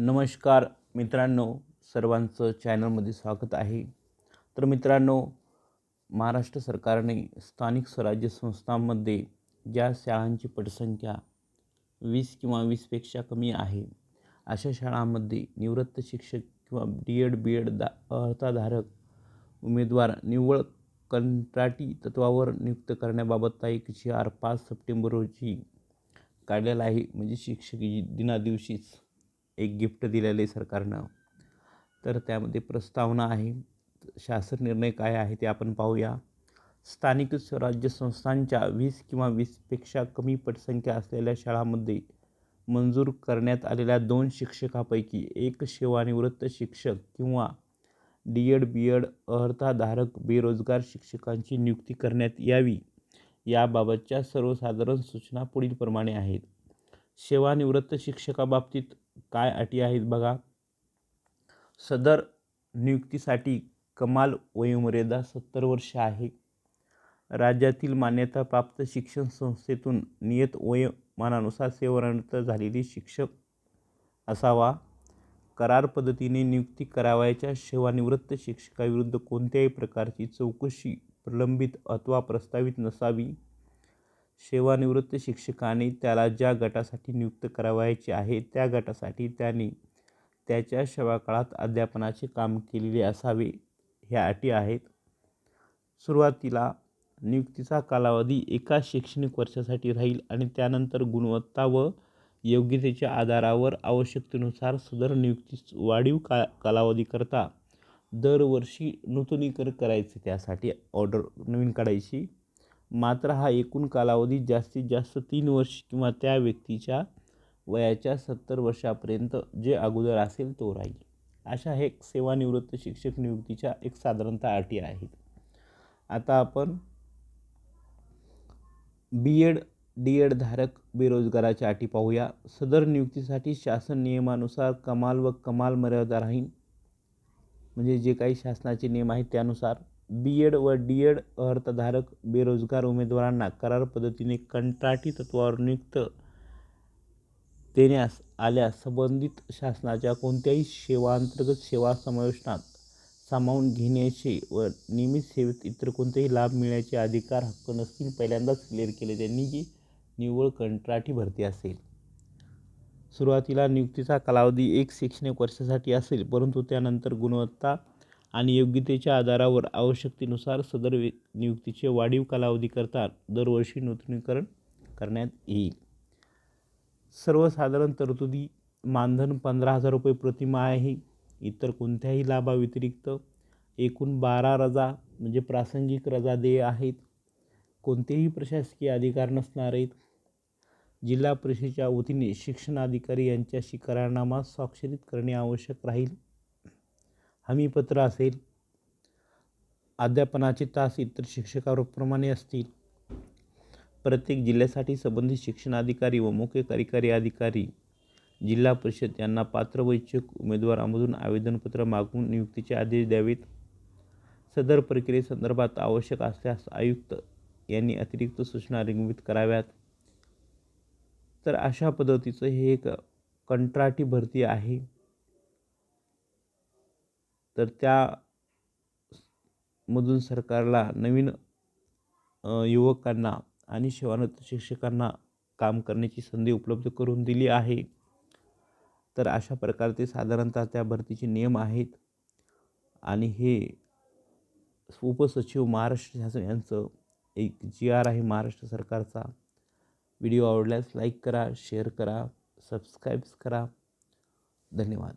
नमस्कार मित्रांनो सर्वांचं चॅनलमध्ये स्वागत आहे. तर मित्रांनो महाराष्ट्र सरकारने स्थानिक स्वराज्य संस्थांमध्ये ज्या शाळांची पटसंख्या वीस किंवा वीसपेक्षा कमी आहे अशा शाळांमध्ये निवृत्त शिक्षक किंवा डी एड बी एड दा अर्हताधारक उमेदवार निव्वळ कंत्राटी तत्वावर नियुक्त करण्याबाबत तारीख जी आर पाच सप्टेंबर रोजी काढलेला आहे. म्हणजे शिक्षक दिनादिवशीच एक गिफ्ट दिलेलं आहे सरकारनं. तर त्यामध्ये प्रस्तावना आहे. शासन निर्णय काय आहे ते आपण पाहूया. स्थानिक स्वराज्य संस्थांच्या वीस किंवा वीसपेक्षा कमी पटसंख्या असलेल्या शाळांमध्ये मंजूर करण्यात आलेल्या दोन शिक्षकापैकी एक सेवानिवृत्त शिक्षक किंवा डी एड बी एड अर्हताधारक बेरोजगार शिक्षकांची नियुक्ती करण्यात यावी याबाबतच्या सर्वसाधारण सूचना पुढीलप्रमाणे आहेत. सेवानिवृत्त शिक्षकाबाबतीत काय अटी आहेत बघा. सदर नियुक्तीसाठी कमाल वयोमर्यादा सत्तर वर्ष आहे. राज्यातील मान्यताप्राप्त शिक्षण संस्थेतून नियत वयोमानानुसार सेवानिवृत्त झालेली शिक्षक असावा. करार पद्धतीने नियुक्ती करावयाच्या सेवानिवृत्त शिक्षकाविरुद्ध कोणत्याही प्रकारची चौकशी प्रलंबित अथवा प्रस्तावित नसावी. सेवानिवृत्त शिक्षकाने त्याला ज्या गटासाठी नियुक्त करावयाचे आहे त्या गटासाठी त्याने त्याच्या सेवाकाळात अध्यापनाचे काम केलेले असावे ह्या अटी आहेत. सुरुवातीला नियुक्तीचा कालावधी एका शैक्षणिक वर्षासाठी राहील आणि त्यानंतर गुणवत्ता व योग्यतेच्या आधारावर आवश्यकतेनुसार सदर नियुक्ती वाढीव का कालावधीकरता दरवर्षी नूतनीकरण करायचे त्यासाठी ऑर्डर नवीन काढायची. मात्र हा एकूण कालावधी जास्तीत जास्त तीन वर्ष किंवा त्या व्यक्तीच्या वयाच्या सत्तर वर्षापर्यंत जे अगोदर असेल तो राहील. अशा हे सेवानिवृत्त शिक्षक नियुक्तीच्या एक साधारणतः अटी आहेत. आता आपण बी एड डी एड धारक बेरोजगाराच्या अटी पाहूया. सदर नियुक्तीसाठी शासन नियमानुसार कमाल व कमाल मर्यादा राहील. म्हणजे जे काही शासनाचे नियम आहेत त्यानुसार बी एड व डी एड अर्थधारक बेरोजगार उमेदवारांना करार पद्धतीने कंत्राटी तत्वावर नियुक्त देण्यास आल्यास संबंधित शासनाच्या कोणत्याही सेवांतर्गत सेवा समावेशनात सामावून घेण्याचे व नियमित सेवेत इतर कोणतेही लाभ मिळण्याचे अधिकार हक्क नसतील पहिल्यांदाच क्लिअर केले. त्यांनी की निव्वळ कंत्राटी भरती असेल. सुरुवातीला नियुक्तीचा कालावधी एक शैक्षणिक वर्षासाठी असेल परंतु त्यानंतर गुणवत्ता आणि योग्यतेच्या आधारावर आवश्यकतेनुसार सदर नियुक्तीचे वाढीव कालावधी करता दरवर्षी नूतनीकरण करण्यात येईल. सर्वसाधारण तरतुदी मानधन पंधरा हजार रुपये प्रतिमा आहे. इतर कोणत्याही लाभाव्यतिरिक्त एकूण बारा रजा म्हणजे प्रासंगिक रजा देय आहेत. कोणतेही प्रशासकीय अधिकार नसणार आहेत. जिल्हा परिषदेच्या वतीने शिक्षणाधिकारी यांच्याशी करारनामा स्वाक्षरित करणे आवश्यक राहील. हमीपत्र असेल अध्यापनाचे तास इतर शिक्षकाप्रमाणे असतील. प्रत्येक जिल्ह्यासाठी संबंधित शिक्षणाधिकारी व मुख्य कार्यकारी अधिकारी जिल्हा परिषद यांना पात्र व इच्छुक उमेदवारामधून आवेदनपत्र मागवून नियुक्तीचे आदेश द्यावेत. सदर प्रक्रियेसंदर्भात आवश्यक असल्यास आयुक्त यांनी अतिरिक्त सूचना रिंगवित कराव्यात. तर अशा पद्धतीचं हे एक कंत्राटी भरती आहे. तर त्या मधून सरकारला नवीन युवकांना आणि सेवानिवृत्त शिक्षकांना काम करण्याची संधी उपलब्ध करून दिली आहे. तर अशा प्रकारचे साधारणतः त्या भरतीचे नियम आहेत. आणि हे उपसचिव महाराष्ट्र शासन यांचं एक जी आर आहे महाराष्ट्र सरकारचा. व्हिडिओ आवडल्यास लाईक करा शेअर करा सबस्क्राईब्स करा. धन्यवाद.